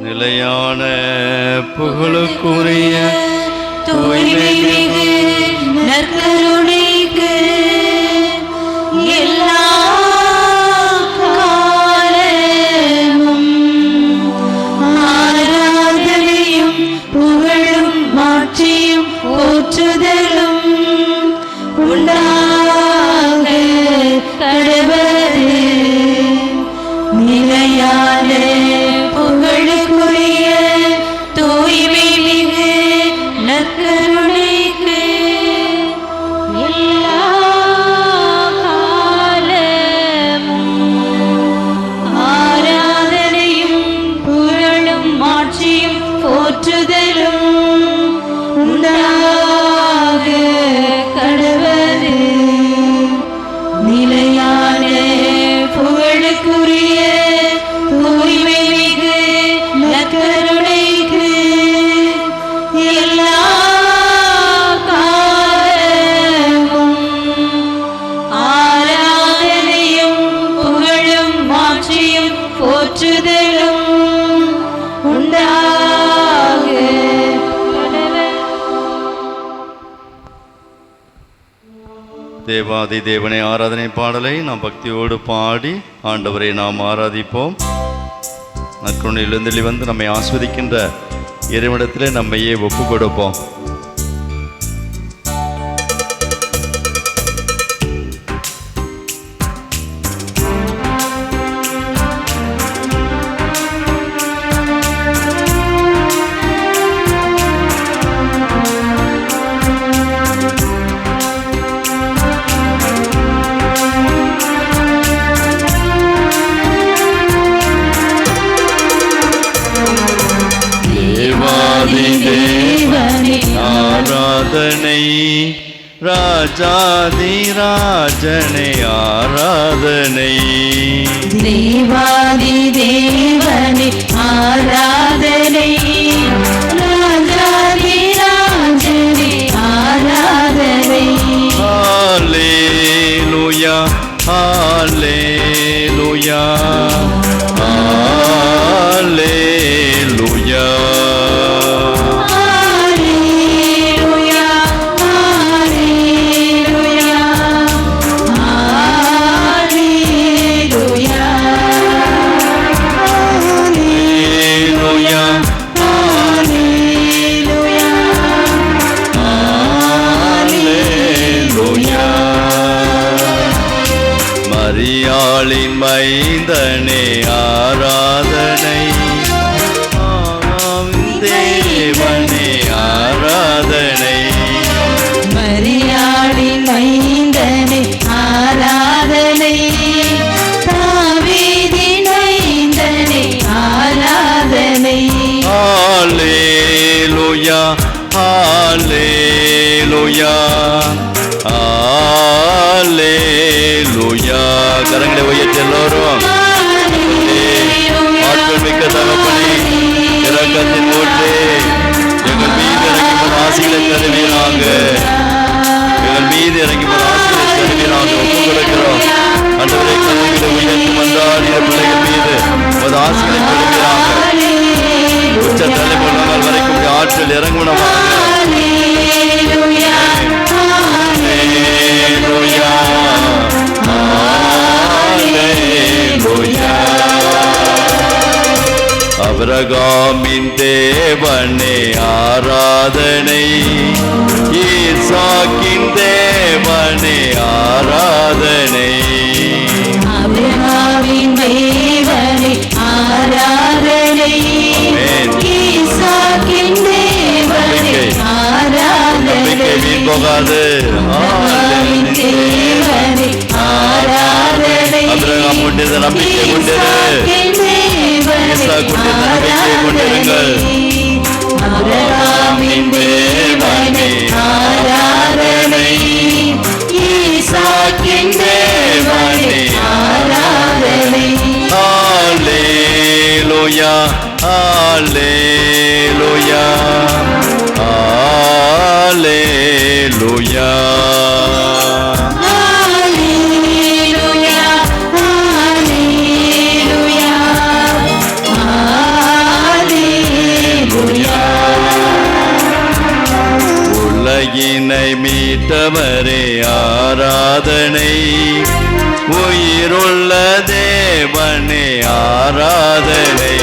நிலையான புகழுக்குரிய தூய்மை நற்கரு ஆதி தேவனை ஆராதனை பாடலை நாம் பக்தியோடு பாடி ஆண்டவரை நாம் ஆராதிப்போம். நற்கொண்டிலிருந்து வந்து நம்மை ஆஸ்வதிக்கின்ற இறைவனிடத்தில் நம்மையே ஒப்பு கொடுப்போம் அர்ச்சனை ஆராதனை. தேவாதி தேவனை ஆராதனை. ராஜாதி ராஜனை ஆராதனை. ஹாலே லுயா ஹாலே லுயா போகாது அபிரகாம் கொண்டிருந்த நம்பிக்கை கொண்டிருந்தா கொண்டிருந்த நம்பிக்கை கொண்டிருங்கள் ஆராதனை ஈசாக்கின் தேவனை ஆராதனை Hallelujah, Aleluya. Aleluya. Aleluya. Aleluya. உலகினை மீட்டவரே ஆராதனை உயிருள்ள தேவனே ஆராதனை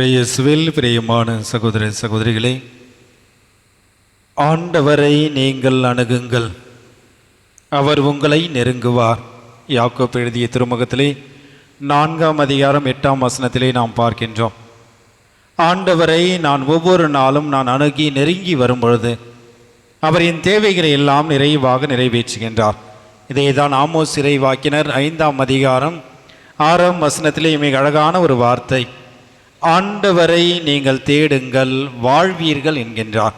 இயேசுவில் பிரியமான சகோதர சகோதரிகளே ஆண்டவரை நீங்கள் அணுகுங்கள். அவர் உங்களை நெருங்குவார். யாக்கோப் எழுதிய திருமுகத்திலே நான்காம் அதிகாரம் எட்டாம் வசனத்திலே நாம் பார்க்கின்றோம். ஆண்டவரை நான் ஒவ்வொரு நாளும் நான் அணுகி நெருங்கி வரும் பொழுது தேவைகளை எல்லாம் நிறைவாக நிறைவேற்றுகின்றார். இதைதான் ஆமோஸ் இறைவாக்கினர் ஐந்தாம் அதிகாரம் ஆறாம் வசனத்திலே மிக அழகான ஒரு வார்த்தை. ஆண்டவரை நீங்கள் தேடுங்கள் வாழ்வீர்கள் என்கின்றார்.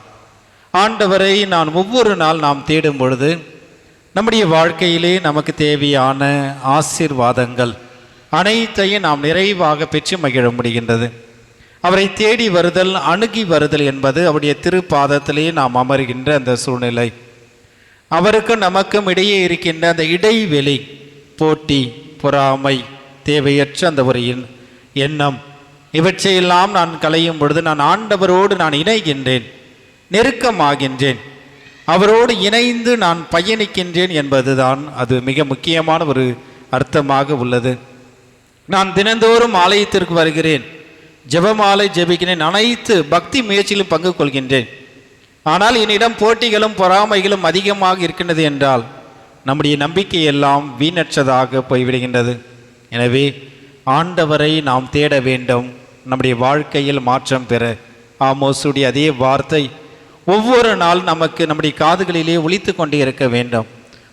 ஆண்டவரை நான் ஒவ்வொரு நாள் நாம் தேடும் பொழுது நம்முடைய வாழ்க்கையிலே நமக்கு தேவையான ஆசீர்வாதங்கள் அனைத்தையும் நாம் நிறைவாக பெற்று மகிழ முடிகின்றது. அவரை தேடி வருதல் அணுகி வருதல் என்பது அவருடைய திருப்பாதத்திலே நாம் அமர்கின்ற அந்த சூழ்நிலை. அவருக்கும் நமக்கும் இடையே இருக்கின்ற அந்த இடைவெளி போட்டி பொறாமை தேவையற்ற அந்த ஒரு எண்- எண்ணம் இவற்றையெல்லாம் நான் களையும் பொழுது நான் ஆண்டவரோடு நான் இணைகின்றேன் நெருக்கமாகின்றேன். அவரோடு இணைந்து நான் பயணிக்கின்றேன் என்பதுதான் அது மிக முக்கியமான ஒரு அர்த்தமாக உள்ளது. நான் தினந்தோறும் ஆலயத்திற்கு வருகிறேன். ஜெபமாலை ஜெபிக்கிறேன். அனைத்து பக்தி முயற்சியிலும் பங்கு கொள்கின்றேன். ஆனால் என்னிடம் போட்டிகளும் பொறாமைகளும் அதிகமாக இருக்கின்றது என்றால் நம்முடைய நம்பிக்கையெல்லாம் வீணற்றதாக போய்விடுகின்றது. எனவே ஆண்டவரை நாம் தேட வேண்டும். நம்முடைய வாழ்க்கையில் மாற்றம் பெற. ஆமோசுடைய அதே வார்த்தை ஒவ்வொரு நாள் நமக்கு நம்முடைய காதுகளிலே ஒழித்து கொண்டே இருக்க வேண்டும்.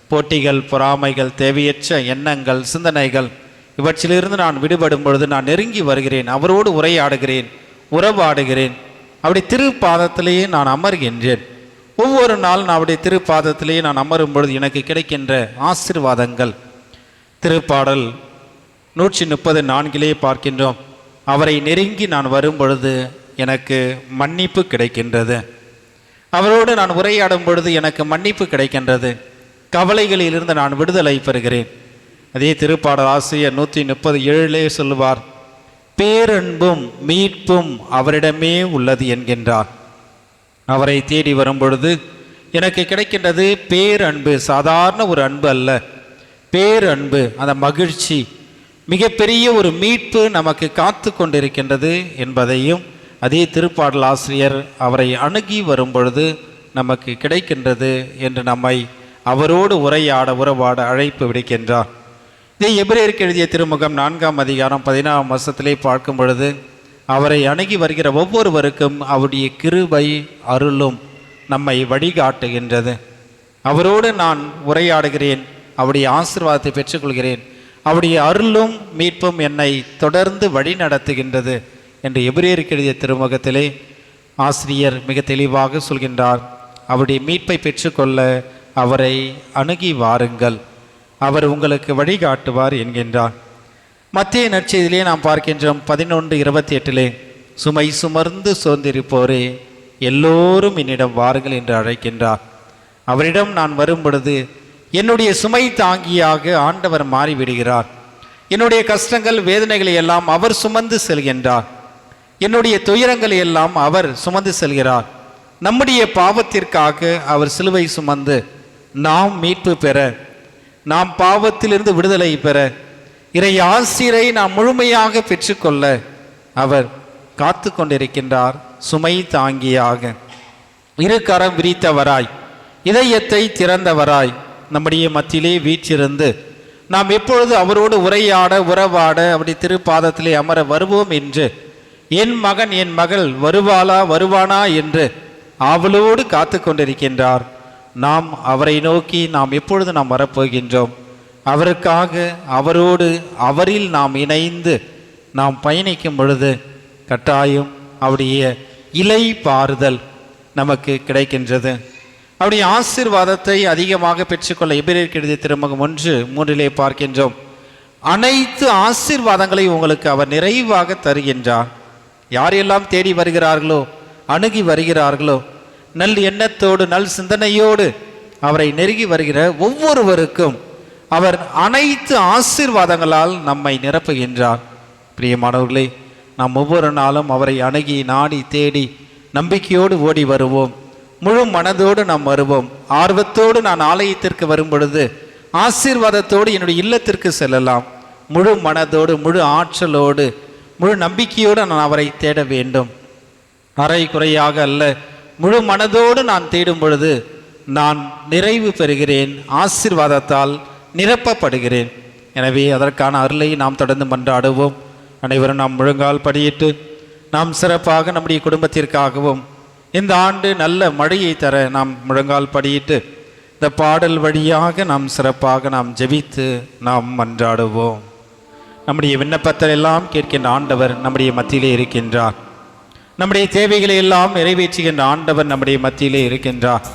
போட்டிகள் பொறாமைகள் தேவையற்ற எண்ணங்கள் சிந்தனைகள் இவற்றிலிருந்து நான் விடுபடும் பொழுது நான் நெருங்கி வருகிறேன் அவரோடு உரையாடுகிறேன் உறவாடுகிறேன். அப்படி திருப்பாதத்திலேயே நான் அமர்கின்றேன். ஒவ்வொரு நாள் நான் அவருடைய திருப்பாதத்திலேயே நான் அமரும் பொழுது எனக்கு கிடைக்கின்ற ஆசீர்வாதங்கள். திருப்பாடல் நூற்றி முப்பது நான்கிலே பார்க்கின்றோம். அவரை நெருங்கி நான் வரும் பொழுது எனக்கு மன்னிப்பு கிடைக்கின்றது. அவரோடு நான் உரையாடும் பொழுது எனக்கு மன்னிப்பு கிடைக்கின்றது. கவலைகளிலிருந்து நான் விடுதலை பெறுகிறேன். அதே திருப்பாடல் ஆசிரியர் நூற்றி முப்பது ஏழிலே சொல்லுவார் பேரன்பும் மீட்பும் அவரிடமே உள்ளது என்கின்றார். அவரை தேடி வரும் பொழுது எனக்கு கிடைக்கின்றது பேரன்பு சாதாரண ஒரு அன்பு அல்ல. பேரன்பு அந்த மகிழ்ச்சி மிகப்பெரிய ஒரு மீட்பு நமக்கு காத்து கொண்டிருக்கின்றது என்பதையும் அதே திருப்பாடல் ஆசிரியர் அவரை அணுகி வரும்பொழுது நமக்கு கிடைக்கின்றது என்று நம்மை அவரோடு உரையாட உறவாட அழைப்பு விடுக்கின்றார். இதை எபிரேயருக்கு எழுதிய திருமுகம் நான்காம் அதிகாரம் பதினாறாம் வருஷத்திலே பார்க்கும் பொழுது அவரை அணுகி வருகிற ஒவ்வொருவருக்கும் அவருடைய கிருபை அருளும் நம்மை வழிகாட்டுகின்றது. அவரோடு நான் உரையாடுகிறேன் அவருடைய ஆசீர்வாதத்தை பெற்றுக்கொள்கிறேன். அவருடைய அருளும் மீட்பும் என்னை தொடர்ந்து வழி நடத்துகின்றது என்று எபிரேயருக்கு எழுதிய திருமுகத்திலே ஆசிரியர் மிக தெளிவாக சொல்கின்றார். அவருடைய மீட்பை பெற்றுக்கொள்ள அவரை அணுகி வாருங்கள். அவர் உங்களுக்கு வழிகாட்டுவார் என்கின்றார். மத்திய நற்செய்தியிலே நாம் பார்க்கின்றோம் பதினொன்று இருபத்தி எட்டிலே சுமை சுமர்ந்து சோர்ந்திருப்போரே எல்லோரும் என்னிடம் வாருங்கள் என்று அழைக்கின்றார். அவரிடம் நான் வரும் பொழுது என்னுடைய சுமை தாங்கியாக ஆண்டவர் மாறிவிடுகிறார். என்னுடைய கஷ்டங்கள் வேதனைகளை எல்லாம் அவர் சுமந்து செல்கின்றார். என்னுடைய துயரங்களை எல்லாம் அவர் சுமந்து செல்கிறார். நம்முடைய பாவத்திற்காக அவர் சிலுவை சுமந்து நாம் மீட்பு பெற நாம் பாவத்திலிருந்து விடுதலை பெற இறை ஆசிரை நாம் முழுமையாக பெற்றுக்கொள்ள அவர் காத்து கொண்டிருக்கின்றார் சுமை தாங்கியாக. இரு கரம் விரித்தவராய் இதயத்தை திறந்தவராய் நம்முடைய மத்தியிலே வீற்றிருந்து நாம் எப்பொழுது அவரோடு உரையாட உறவாட அப்படி திருப்பாதத்திலே அமர வருவோம் என்று என் மகன் என் மகள் வருவாளா வருவானா? என்று அவளோடு காத்து கொண்டிருக்கின்றார். நாம் அவரை நோக்கி நாம் எப்பொழுது நாம் வரப்போகின்றோம்? அவருக்காக அவரோடு அவரில் நாம் இணைந்து நாம் பயணிக்கும் பொழுது கட்டாயம் அவருடைய இலை பாறுதல் நமக்கு கிடைக்கின்றது. அவருடைய ஆசிர்வாதத்தை அதிகமாக பெற்றுக்கொள்ள எபிரேற்கு எழுதிய திருமகம் ஒன்று மூன்றிலே பார்க்கின்றோம். அனைத்து ஆசீர்வாதங்களை உங்களுக்கு அவர் நிறைவாக தருகின்றார். யாரெல்லாம் தேடி வருகிறார்களோ அணுகி வருகிறார்களோ நல் எண்ணத்தோடு நல் சிந்தனையோடு அவரை நெருங்கி வருகிற ஒவ்வொருவருக்கும் அவர் அனைத்து ஆசிர்வாதங்களால் நம்மை நிரப்புகின்றார். பிரியமானவர்களே நாம் ஒவ்வொரு நாளும் அவரை அணுகி நாடி தேடி நம்பிக்கையோடு ஓடி வருவோம். முழு மனதோடு நாம் வருவோம். ஆர்வத்தோடு நான் ஆலயத்திற்கு வரும் பொழுது ஆசீர்வாதத்தோடு என்னுடைய இல்லத்திற்கு செல்லலாம். முழு மனதோடு முழு ஆற்றலோடு முழு நம்பிக்கையோடு நான் அவரை தேட வேண்டும். அரை குறையாக அல்ல முழு மனதோடு நான் தேடும் பொழுது நான் நிறைவு பெறுகிறேன் ஆசீர்வாதத்தால் நிரப்பப்படுகிறேன். எனவே அதற்கான அருளை நாம் தொடர்ந்து மன்றாடுவோம். அனைவரும் நாம் முழங்கால் படியிட்டு நாம் சிறப்பாக நம்முடைய குடும்பத்திற்காகவும் இந்த ஆண்டு நல்ல மழையை தர நாம் முழங்கால் படியிட்டு இந்த பாடல் வழியாக நாம் சிறப்பாக நாம் ஜெபித்து நாம் மன்றாடுவோம். நம்முடைய விண்ணப்பத்தை எல்லாம் கேட்கின்ற ஆண்டவர் நம்முடைய மத்தியிலே இருக்கின்றார். நம்முடைய தேவைகளை எல்லாம் நிறைவேற்றுகின்ற ஆண்டவர் நம்முடைய மத்தியிலே இருக்கின்றார்.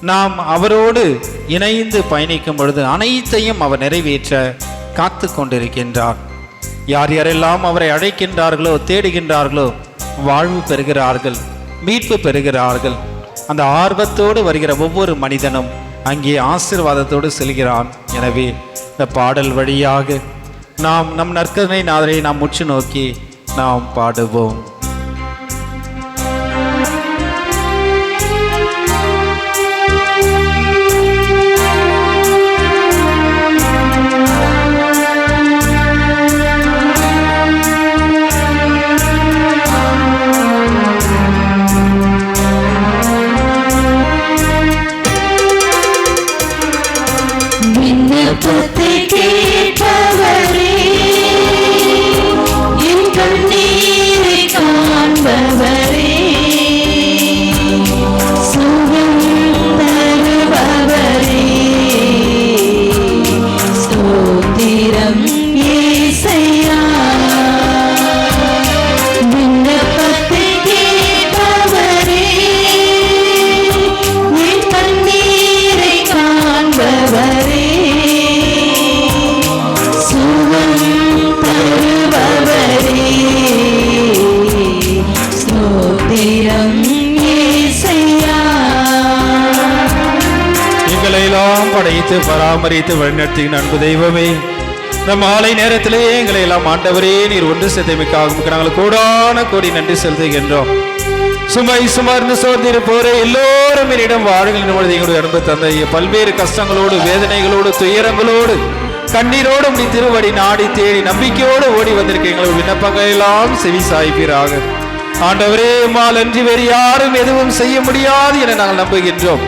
நாம் அவரோடு இணைந்து பயணிக்கும் பொழுது அனைத்தையும் அவர் நிறைவேற்ற காத்து கொண்டிருக்கின்றார். யார் யாரெல்லாம் அவரை அழைக்கின்றார்களோ தேடுகின்றார்களோ வாழ்வு பெறுகிறார்கள். மீட்பு பெறுகிறார்கள். அந்த ஆர்வத்தோடு வருகிற ஒவ்வொரு மனிதனும் அங்கே ஆசீர்வாதத்தோடு செல்கிறான். எனவே இந்த பாடல் வழியாக நாம் நம் நற்கனை நாதரை நாம் முற்று நோக்கி நாம் பாடுவோம். பராமரித்து வழிநடத்துகின்ற அன்பு தெய்வமே இந்த மாலை நேரத்திலேயே எங்களை எல்லாம் ஆண்டவரே நீர் ஒன்று சேர்த்தமைக்காக நாங்கள் கூடான கோடி நன்றி செலுத்துகின்றோம். சுமை சுமர்ந்து சோர்ந்திருப்போரே எல்லோரும் என்னிடம் வாழுங்கள் பொழுது எங்களுடைய அன்பு தந்தைய பல்வேறு கஷ்டங்களோடு வேதனைகளோடு துயரங்களோடு கண்ணீரோடு முடி திருவடி நாடி தேடி நம்பிக்கையோடு ஓடி வந்திருக்க எங்களுடைய விண்ணப்பங்கள் எல்லாம் செவி சாய்ப்பீராக. ஆண்டவரே மால் அன்றி வேறு யாரும் எதுவும் செய்ய முடியாது என நாங்கள் நம்புகின்றோம்.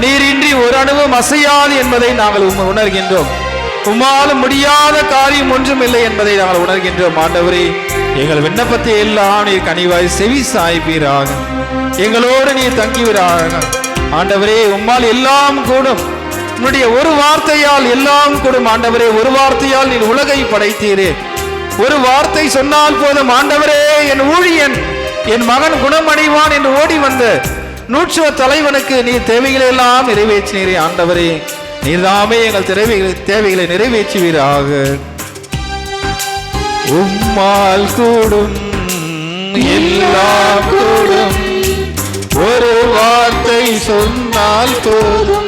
நீரின்றி ஒரு அணுவும் அசையாது என்பதை நாங்கள் உம் உணர்கின்றோம். உம்மாலும் முடியாத காரியம் ஒன்றும் இல்லை என்பதை நாங்கள் உணர்கின்றோம் ஆண்டவரே. எங்கள் விண்ணப்பத்தை எல்லாம் நீர் கனிவாய் செவி சாய்ப்பீராக. எங்களோடு நீர் தங்கிவிராக ஆண்டவரே உம்மால் எல்லாம் கூடும். உன்னுடைய ஒரு வார்த்தையால் எல்லாம் கூடும் ஆண்டவரே. ஒரு வார்த்தையால் நீர் உலகை படைத்தீரே. ஒரு வார்த்தை சொன்னால் போதும் ஆண்டவரே என் ஊழியன் என் மகன் குணமடைவான் என்று ஓடி வந்த நூற்றுவ தலைவனுக்கு நீ தேவைகளை எல்லாம் நிறைவேற்றினீரே ஆண்டவரே. நீர்தாமே எங்கள் தேவைகளை தேவைகளை நிறைவேற்றுவீராக. உம்மால் கூடும் எல்லாம் கூடும். ஒரு வார்த்தை சொன்னால் போதும்.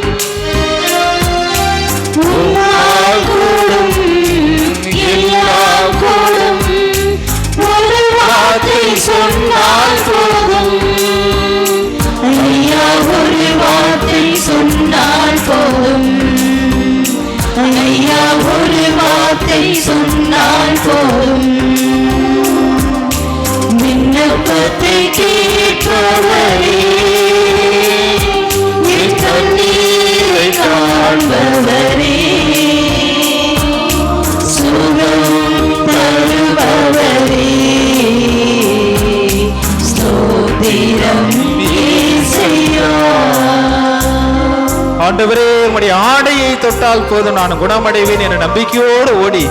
ஆண்டவரே உம்முடைய ஆடையை தொட்டால் போதும். நான் குணமடைவேன் என்ற நம்பிக்கையோடு ஓடி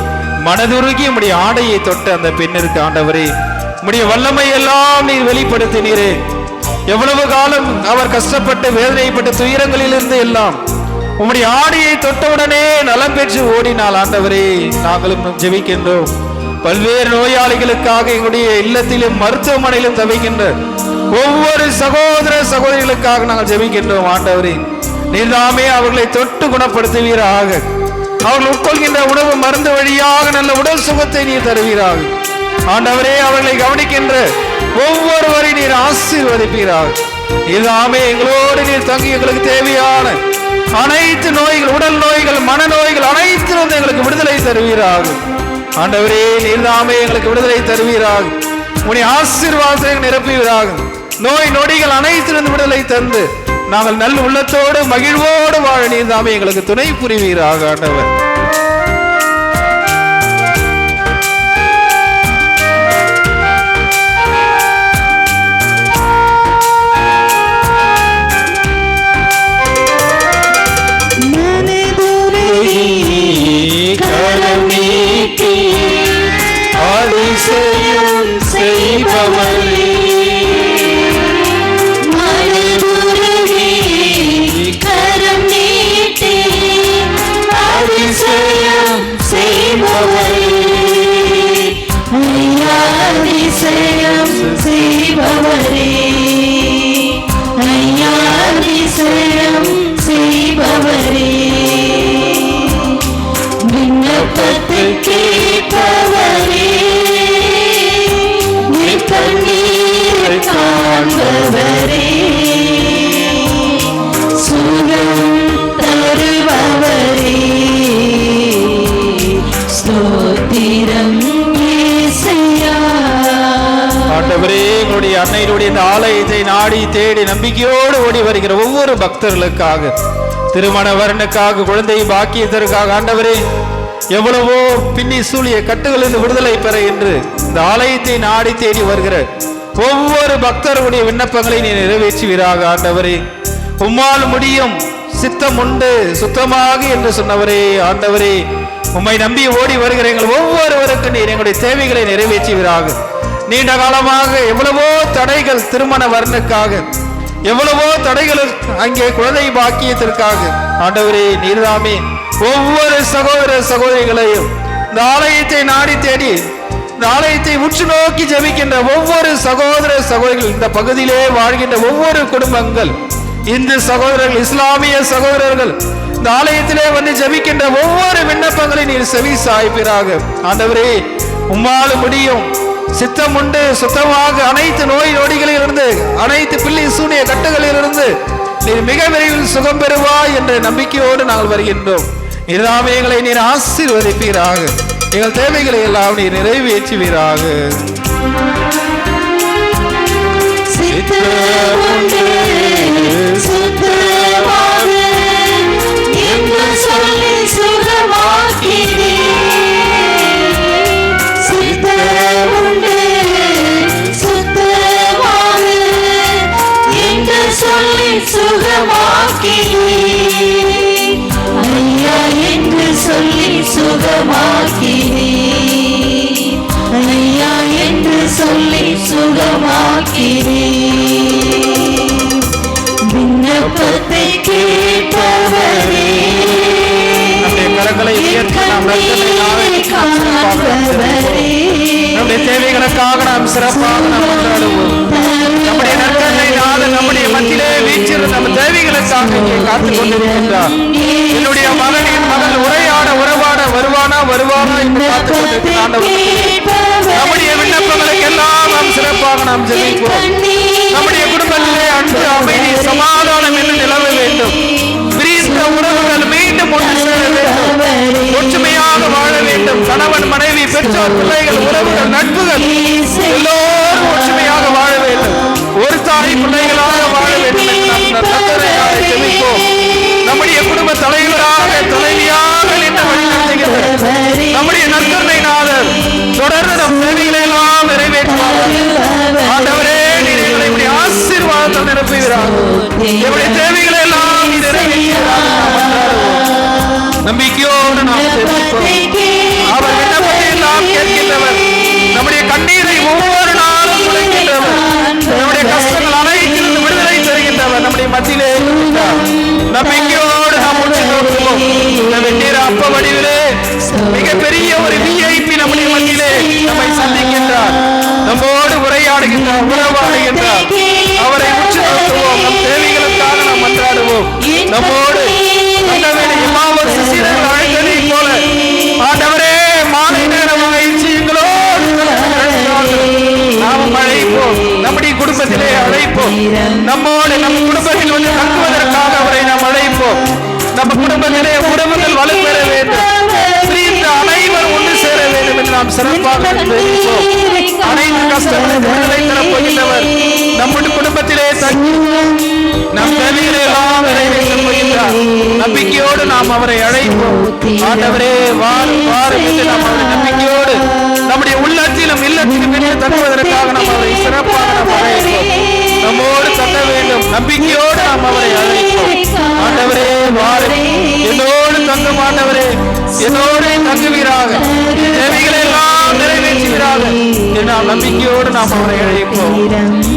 மனதுருகி உம்முடைய ஆடையை தொட்ட அந்த பெண்ணிற்கு ஆண்டவரே உம்முடைய வல்லமை எல்லாம் நீர் வெளிப்படுத்தினீரே. எவ்வளவு காலம் அவர் கஷ்டப்பட்டு வேதனைப்பட்ட துயரங்களிலிருந்து எல்லாம் உம்முடைய ஆடியை தொட்டவுடனே நலம் பெற்று ஓடினால் ஆண்டவரே. நாங்களும் ஜெபிக்கின்றோம். பல்வேறு நோயாளிகளுக்காக எங்களுடைய இல்லத்திலும் மருத்துவமனையிலும் தவிக்கின்ற ஒவ்வொரு சகோதர சகோதரிகளுக்காக நாங்கள் ஜெபிக்கின்றோம் ஆண்டவரே. நீதாமே அவர்களை தொட்டு குணப்படுத்துவீராக. அவர்கள் உட்கொள்கின்ற உணவு மருந்து வழியாக நல்ல உடல் சுகத்தை நீர் தருவீராக. ஆண்டவரே அவர்களை கவனிக்கின்ற ஒவ்வொருவரை நீர் ஆசீர்வதிப்பீராக. நீர்தாமே எங்களோடு நீர் தங்கி எங்களுக்கு தேவையான அனைத்து நோய்கள் உடல் நோய்கள் மனநோய்கள் அனைத்திலிருந்து எங்களுக்கு விடுதலை தருவீராக. ஆண்டவரே நீர்தாமே எங்களுக்கு விடுதலை தருவீராக. உன்னை ஆசீர்வாதத்தை நிரப்புவீராக. நோய் நொடிகள் அனைத்திலிருந்து விடுதலை தந்து நாங்கள் நல்ல உள்ளத்தோடு மகிழ்வோடு வாழ நீர்தாமே எங்களுக்கு துணை புரிவீராக ஆண்டவர். கரம் நீட்டி அதிசயம் செய்பவரே மனதுருகி கரம் நீட்டி அதிசயம் செய்பவரே அதிசயம் செய்பவரே அன்னையினுடைய இந்த ஆலயத்தை நாடி தேடி நம்பிக்கையோடு ஓடி வருகிற ஒவ்வொரு பக்தர்களுக்காக திருமண வரனுக்காக குழந்தை பாக்கியத்திற்காக ஆண்டவரே எவ்வளவோ பின்னி சூழிய கட்டுகளிலிருந்து விடுதலை பெற என்று இந்த ஆலயத்தை நாடி தேடி வருகிற ஒவ்வொரு பக்தருடைய விண்ணப்பங்களை நீ நிறைவேற்றுவீராக ஆண்டவரே. உம்மால் முடியும் சித்தம் உண்டு சுத்தமாக என்று சொன்னவரே ஆண்டவரே. உம்மை நம்பி ஓடி வருகிற எங்கள் ஒவ்வொருவருக்கும் நீர் எங்களுடைய தேவைகளை நிறைவேற்றுவீராக. நீண்ட காலமாக எவ்வளவோ தடைகள் திருமண வரனுக்காக எவ்வளவோ தடைகள் அங்கே குழந்தை பாக்கியத்திற்காக. ஆண்டவரே நீர்தாமே ஒவ்வொரு சகோதர சகோதரிகளையும் இந்த ஆலயத்தை நாடி தேடி இந்த ஆலயத்தை உற்று நோக்கி ஜபிக்கின்ற ஒவ்வொரு சகோதர சகோதரிகள் இந்த பகுதியிலே வாழ்கின்ற ஒவ்வொரு குடும்பங்கள் இந்து சகோதரர்கள் இஸ்லாமிய சகோதரர்கள் இந்த ஆலயத்திலே வந்து ஜபிக்கின்ற ஒவ்வொரு விண்ணப்பங்களை நீர் செவி சாய்ப்பீராக. ஆண்டவரே உம்மால் முடியும். சித்தம் உண்டு சுத்தமாக அனைத்து நோய் நொடிகளிலிருந்து அனைத்து பிள்ளை சூனிய கட்டுகளிலிருந்து நீர் மிக விரைவில் சுகம் பெறுவாய் என்ற நம்பிக்கையோடு நாங்கள் வருகின்றோம். இதுதாமே எங்களை நீர் ஆசீர்வதிப்பீராக. எங்கள் தேவைகளை எல்லாம் நீர் நிறைவேற்றுவீராக. சித்தமுண்டு சுத்தமாக நம்முடைய விண்ணப்பங்களுக்கு எல்லாம் நாம் சிறப்பாக நாம் ஜெயிப்போம் நம்முடைய குடும்பத்திலே அன்பு அமைதி சமாதானம் என்று நிலவ வேண்டும். பிரிந்த உறவுகள் மீண்டும் ஒன்று சேர வேண்டும். ஒற்றுமையாக வாழ வேண்டும். கணவன் மனைவி பெற்றோர் பிள்ளைகள் உறவுகள் நட்புகள் எல்லோரும் ஒற்றுமையாக வாழ வேண்டும். ஒரு தாய் பிள்ளைகளாக வாழ வேண்டும் என்று நாம் நம்முடைய குடும்ப தலைவராக தலைவியாக நம்முடைய நற்கருணை நாதர் தொடர்ந்து நம் தேவைகளை எல்லாம் நிறைவேற்றுவார் ஆசீர்வாதம் நிரப்புகிறார் எங்களுடைய தேவைகளை எல்லாம் நம்பிக்கையோடு நாம் அவர் விண்ணப்பத்தை எல்லாம் கேட்கின்றவர். நம்முடைய கண்ணீரை ஒவ்வொரு நாளும் குறைக்கின்றவர் நம்முடைய கஷ்டங்கள் அனைத்திலிருந்து விடுதலை தருகின்றவர் நம்முடைய மத்தியிலே நம்பிக்கையோடு நாம் முன்னே நோக்குவோம். இந்த அப்ப வடிவில் மிகப்பெரிய ஒரு விஐபி நம்முடைய மத்தியிலே நம்மை சந்திக்கின்றார். நம்மோடு உரையாடுகின்றார் உறவாடுகின்றார். அவரை உற்று நோக்குவோம் நம் தேவைகளுக்காக நாம் மன்றாடுவோம். நம்மோடு ஆண்டவரே, போல ஆண்டவரே மாலை நேரமாய் எங்களோடு நாமும் அழைப்போம் நம்முடைய குடும்பத்திலே அழைப்போம். நம்மோடு நம் குடும்பத்தில் வந்து தங்குவதற்காக அவரை நாம் அழைப்போம். நம்ம குடும்பத்திலே உறவுகள் வலுப்பெற வேண்டும். நாம் சிறப்பாக அனைத்து கஷ்டங்களுக்கு விடுதலை தரப் போகின்றவர். நம்முடைய குடும்பத்திலே தங்கி நம் தேவைகளை எல்லாம் போகின்றார் நம்பிக்கையோடு நாம் அவரை அழைப்போம். ஆண்டவரே வாரும் வாரும் என்று நாம் அவரை நம்பிக்கையோடு நம்முடைய உள்ளத்திலும் இல்லத்திலும் நின்று தங்குவதற்காக நாம் அவரை சிறப்பாக நம்மோடு தட்ட வேண்டும். நம்பிக்கையோடு நாம் அவரை அழைப்போம். ஆண்டவரே வாரும் என்னோடு தங்கும் ஆண்டவரே. என்னோடு தங்குவீராக. தேவைகளை எல்லாம் நிறைவேற்றுகிறாக என்று நாம் நம்பிக்கையோடு நாம் அவரை அழைப்போம்.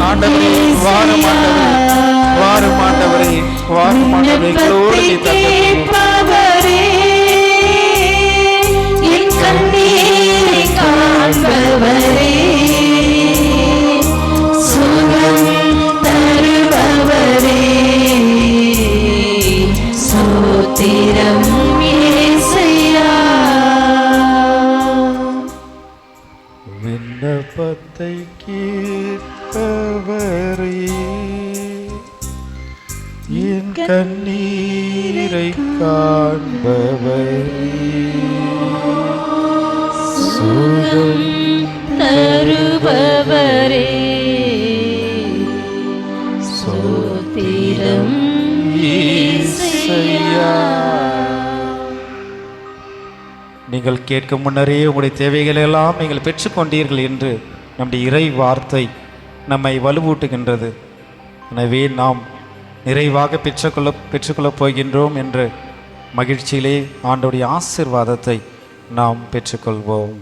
ஆண்டவரே வாரும் ஆண்டவரே. வாரும் ஆண்டவரே. வாரும் ஆண்டவரே. எங்களோடு நீ தங்க என் கண்ணீரை காண்பவரே, என் கண்ணீரை காண்பவரே. சுகம் தருபவரே. சோத்திரம். நீங்கள் கேட்கும் முன்னரே உங்களுடைய தேவைகளை எல்லாம் நீங்கள் பெற்றுக்கொண்டீர்கள் என்று நம்முடைய இறை வார்த்தை நம்மை வலுவூட்டுகின்றது. எனவே நாம் நிறைவாக பெற்றுக்கொள்ள பெற்றுக்கொள்ளப் போகின்றோம் என்று மகிழ்ச்சியிலே ஆண்டோடைய ஆசிர்வாதத்தை நாம் பெற்றுக்கொள்வோம்.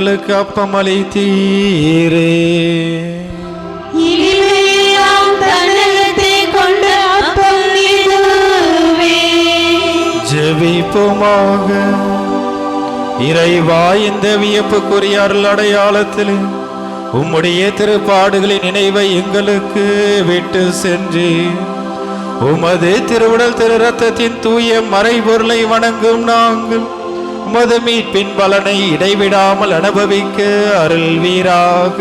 அவர்களுக்கு அப்பம் அளித்தீரே இனிமையாம் தன்னகத்தை கொண்ட அப்பம் இதுவே. ஜெபிப்போமாக. இறைவா இந்த வியப்புக்குரிய அருள் அடையாளத்தில் உம்முடைய திருப்பாடுகளின் நினைவை எங்களுக்கு விட்டு சென்று. உமது திருவுடல் திரு ரத்தத்தின் தூய மறைபொருளை வணங்கும் நாங்கள் உமது மீட்பின் பலனை இடைவிடாமல் அனுபவிக்க அருள்வீராக.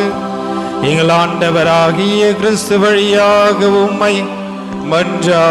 எங்கள் ஆண்டவராகிய கிறிஸ்து வழியாக உம்மை மன்றாடுகின்றோ